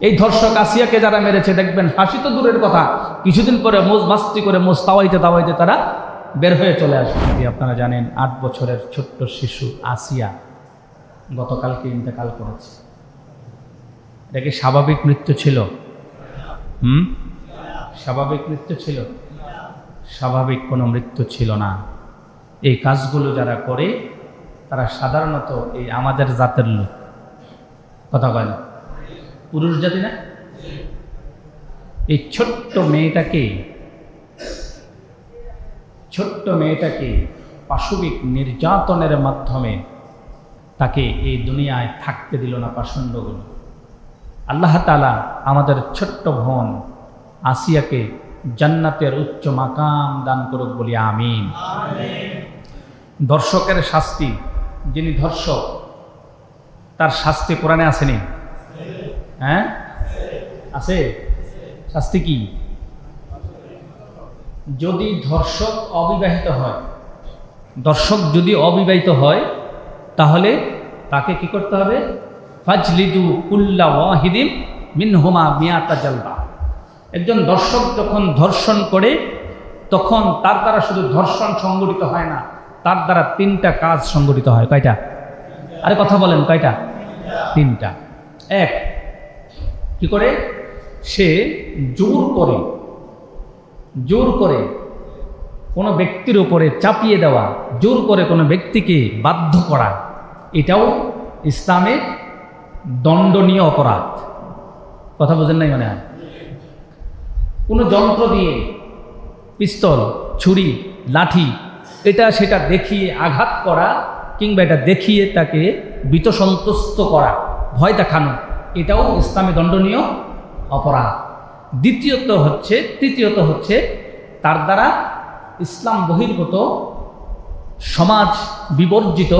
এই ধর্ষক আসিয়াকে যারা মেরেছে, দেখবেন ফাঁসি তো দূরের কথা। কিছুদিন পরে মোজ মাস্তি করে মোজ তাওয়াইতে তাওয়াইতে তারা বের হয়ে চলে আসে। যদি আপনারা জানেন, আট বছরের ছোট্ট শিশু আসিয়া গতকালকে ইন্তেকাল করেছে। এটা কি স্বাভাবিক মৃত্যু ছিল? হুম? স্বাভাবিক মৃত্যু ছিল? স্বাভাবিক কোনো মৃত্যু ছিল না। এই কাজগুলো যারা করে, তারা সাধারণত এই আমাদের জাতের লোক। কথা বলে পুরুষ জাতি না? এই ছোট্ট মেয়েটাকে ছোট্ট মেয়েটাকে পাশবিক নির্যাতনের মাধ্যমে তাকে এই দুনিয়ায় থাকতে দিল না পাষণ্ডগুলো। আল্লাহ তালা আমাদের ছোট্ট বোন আসিয়াকে জান্নাতের উচ্চ মাকাম দান করুক বলি আমিন। দর্শকের শাস্তি যিনি ধর্ষক তার শাস্তি কোরআনে আসেনি? হ্যাঁ? আছে? শাস্তি কি? যদি ধর্ষক অবিবাহিত হয় দর্শক যদি অবিবাহিত হয়, তাহলে তাকে কি করতে হবে? ফাজলিদু কুল্লা ওয়াহিদিম মিনহুমা মিয়াতা জালবা। একজন দর্শক যখন ধর্ষণ করে, তখন তার দ্বারা শুধু ধর্ষণ সংগঠিত হয় না, তার দ্বারা তিনটা কাজ সংগঠিত হয়। কয়টা? আরে কথা বলেন, কয়টা? তিনটা। এক কি করে? সে জোর করে জোর করে কোনো ব্যক্তির উপরে চাপিয়ে দেওয়া, জোর করে কোনো ব্যক্তিকে বাধ্য করা, এটাও ইসলামের দণ্ডনীয় অপরাধ। কথা বোঝেন নাই মনে? কোনো যন্ত্র দিয়ে, পিস্তল, ছুরি, লাঠি, এটা সেটা দেখিয়ে আঘাত করা কিংবা এটা দেখিয়ে তাকে বিতসন্তুষ্ট করা, ভয় দেখানো এটাও ইসলামে দণ্ডনীয় অপরাধ। দ্বিতীয়ত হচ্ছে, তৃতীয়ত হচ্ছে, তার দ্বারা ইসলাম বহির্ভূত, সমাজ বিবর্জিত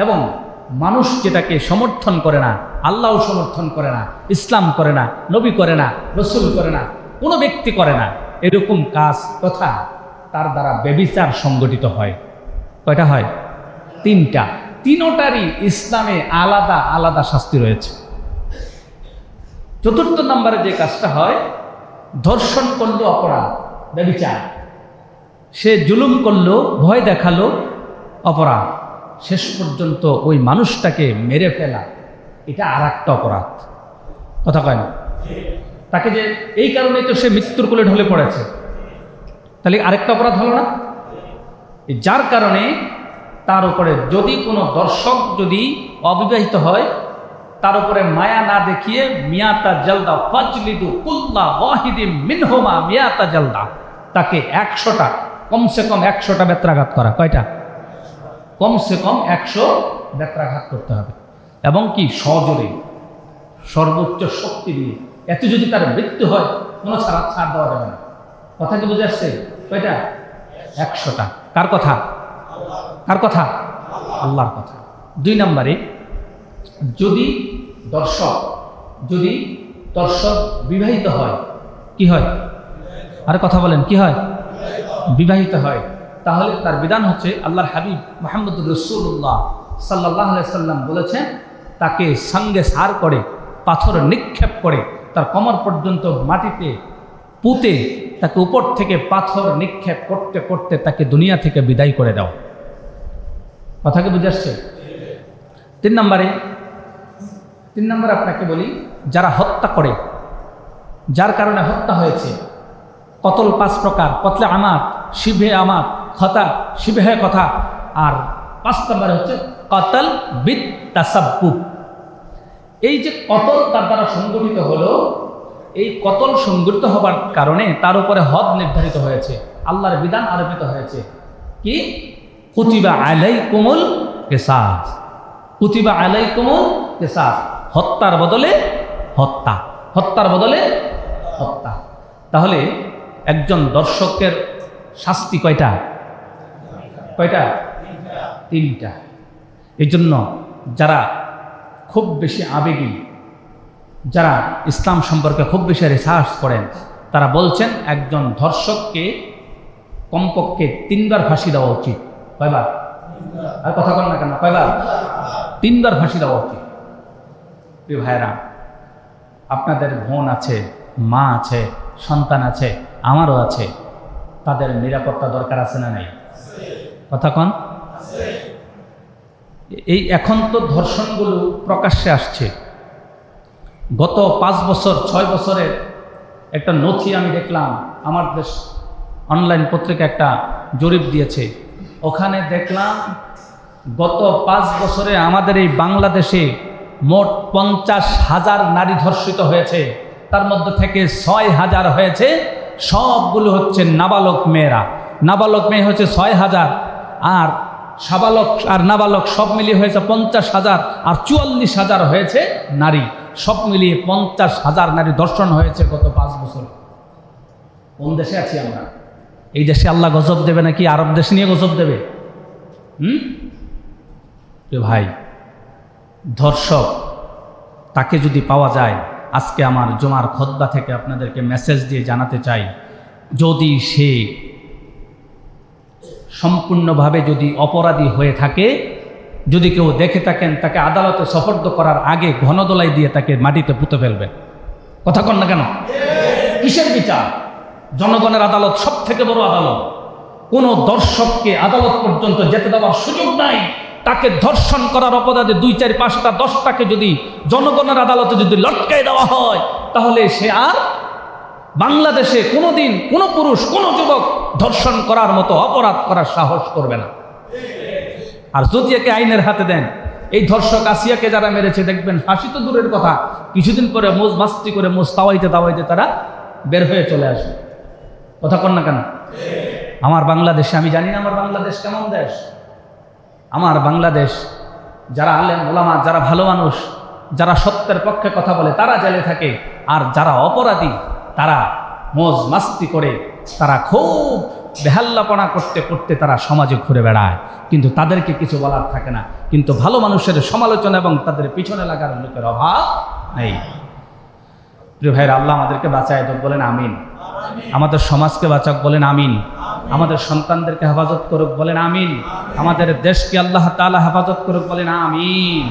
এবং মানুষ যেটাকে সমর্থন করে না আল্লাহ সমর্থন করে না, ইসলাম করে না, নবী করে না, রসুল করে না, কোনো ব্যক্তি করে না, এরকম কাজ, তথা তার দ্বারা বেবিচার সংগঠিত হয়। কয়টা হয়? তিনটা। তিনোটারই ইসলামে আলাদা আলাদা শাস্তি রয়েছে। চতুর্থ নম্বরে যে কাজটা হয়, ধর্ষণ করল অপরাধ, ব্যবিচার। সে জুলুম করল, ভয় দেখাল অপরাধ। শেষ পর্যন্ত ওই মানুষটাকে মেরে ফেলা, এটা আর একটা অপরাধ। কথা কয় না? তাকে যে এই কারণেই তো সে মৃত্যুর কোলে ঢলে পড়েছে। তাহলে আরেকটা অপরাধ হলো না? যার কারণে তার উপরে যদি কোনো দর্শক যদি অবিবাহিত হয় তার উপরে মায়া না দেখিয়ে মিয়াতা জলদা ফজলিদু কুল্লা ওয়াহিদি মিনহুমা মিয়াতা জলদা। তাকে একশোটা, কমসে কম একশোটা বেত্রাঘাত করা। কয়টা? কমসে কম একশো বেত্রাঘাত করতে হবে। এবং কি সজোরে, সর্বোচ্চ শক্তি দিয়ে। এত যদি তার মৃত্যু হয়, কোনো ছাড়া ছাড় দেওয়া যাবে না। কথা কি বুঝে আসছে? কয়টা? একশোটা। কার কথা? কার কথা? আল্লাহর কথা। দুই নম্বরে, যদি দর্শক, যদি দর্শক বিবাহিত হয়, কি হয়? আর কথা বলেন, কি হয়? বিবাহিত হয়। তাহলে তার বিধান হচ্ছে আল্লাহর হাবিব মোহাম্মদ রসুল্লাহ সাল্লাহ সাল্লাম বলেছেন, তাকে সঙ্গে সার করে, পাথর নিক্ষেপ করে, তার কমর পর্যন্ত মাটিতে পুঁতে, তাকে উপর থেকে পাথর নিক্ষেপ করতে করতে তাকে দুনিয়া থেকে বিদায় করে দাও। কথা কি বুঝে আসছে? তিন নম্বরে তিন নম্বরে আপনাকে বলি, যারা হত্যা করে, যার কারণে হত্যা হয়েছে, কতল পাঁচ প্রকার, কতলে আমাত শিভে আমাত খতা শিভে কথা, আর পাঁচ নম্বরে হচ্ছে কতল বিদ তাসাব্বুব। এই যে কতল তার দ্বারা সংগঠিত হলো, এই কতল সংগঠিত হবার কারণে তার উপরে হদ নির্ধারিত হয়েছে, আল্লাহর বিধান আরোপিত হয়েছে। কি? কুতিবা আলাই কোমল কেসাস কুতিবা আলাই কোমল কেসাস হত্যার বদলে হত্যা। হত্যার বদলে হত্যা। তাহলে একজন দর্শকের শাস্তি কয়টা? কয়টা? তিনটা। এই জন্য যারা খুব বেশি আবেগী, যারা ইসলাম সম্পর্কে খুব বেশি রিসার্চ করেন, তারা বলছেন একজন ধর্ষককে কমপক্ষে তিনবার ফাঁসি দেওয়া উচিত। কয়বার? আর কথা বল না কেন? কয়বার? তিনবার ফাঁসি দেওয়া উচিত। প্রিয় ভাইরা আপনাদের বোন আছে, মা আছে, সন্তান আছে, আমারও আছে। তাদের নিরাপত্তা দরকার আছে না নাই? কথা কন। এই এখন তো ধর্ষণগুলো প্রকাশ্যে আসছে। গত পাঁচ বছর, ছয় বছরের একটা নথি আমি দেখলাম, আমার দেশ অনলাইন পত্রিকা একটা জরিপ দিয়েছে। ওখানে দেখলাম, গত পাঁচ বছরে আমাদের এই বাংলাদেশে মোট পঞ্চাশ হাজার নারী ধর্ষিত হয়েছে। তার মধ্যে থেকে ছয় হাজার হয়েছে, সবগুলো হচ্ছে নাবালক মেয়েরা। নাবালক মেয়ে হচ্ছে ছয় হাজার, আর সাবালক আর নাবালক সব মিলিয়ে হয়েছে পঞ্চাশ হাজার, আর চুয়াল্লিশ হাজার হয়েছে নারী। সব মিলিয়ে পঞ্চাশ হাজার নারী দর্শন হয়েছে গত পাঁচ বছর। কোন দেশে আছি আমরা? এই দেশে আল্লাহ গজব দেবে নাকি? আরব দেশ নিয়ে গজব দেবে। হুম? ভাই ধর্ষক, তাকে যদি পাওয়া যায়, আজকে আমার জমার খদ্া থেকে আপনাদেরকে মেসেজ দিয়ে জানাতে চাই, যদি সে সম্পূর্ণভাবে যদি অপরাধী হয়ে থাকে, যদি কেউ দেখে থাকেন, তাকে আদালতে সফর্দ করার আগে ঘনদোলাই দিয়ে তাকে মাটিতে পুঁতে ফেলবেন কথা কন না কেন? কিসের বিচার? জনগণের আদালত সব থেকে বড় আদালত। কোনো দর্শককে আদালত পর্যন্ত যেতে দেওয়ার সুযোগ নাই। তাকে ধর্ষণ করার অপরাধে দুই চার পাঁচটা, দশটাকে যদি জনগণের আদালতে যদি লটকাই দেওয়া হয়, তাহলে সে আর বাংলাদেশে কোনোদিন কোনো পুরুষ, কোনো যুবক ধর্ষণ করার মতো অপরাধ করার সাহস করবে না। আর যদি একে আইনের হাতে দেন, এই ধর্ষক আসিয়াকে যারা মেরেছে, দেখবেন ফাঁসি তো দূরের কথা, কিছুদিন পরে মোজ মাস্তি করে মোজ তাওয়াইতে তাওয়াইতে তারা বের হয়ে চলে আসে কথা কন না কেন? আমার বাংলাদেশে, আমি জানি না আমার বাংলাদেশ কেমন দেশ। আমার বাংলাদেশ যারা আলেম ওলামা যারা ভালো মানুষ যারা সত্যের পক্ষে কথা বলে তারা জেলে থাকে। আর যারা অপরাধী তারা মোজ মাস্তি করে তারা খুব বেহাল্লাপনা করতে করতে তারা সমাজে ঘুরে বেড়ায়। কিন্তু তাদেরকে কিছু বলার থাকে না। কিন্তু ভালো মানুষের সমালোচনা এবং তাদের পিছনে লাগার লোকের অভাব নেই। প্রিয় ভাইয়ের আল্লাহ আমাদেরকে বাঁচায় বলেন আমিন। আমাদের সমাজকে বাঁচাক বলেন আমিন। আমাদের সন্তানদেরকে হেফাজত করুক বলেন আমিন। আমাদের দেশকে আল্লাহ তালা হেফাজত করুক বলেন আমিন।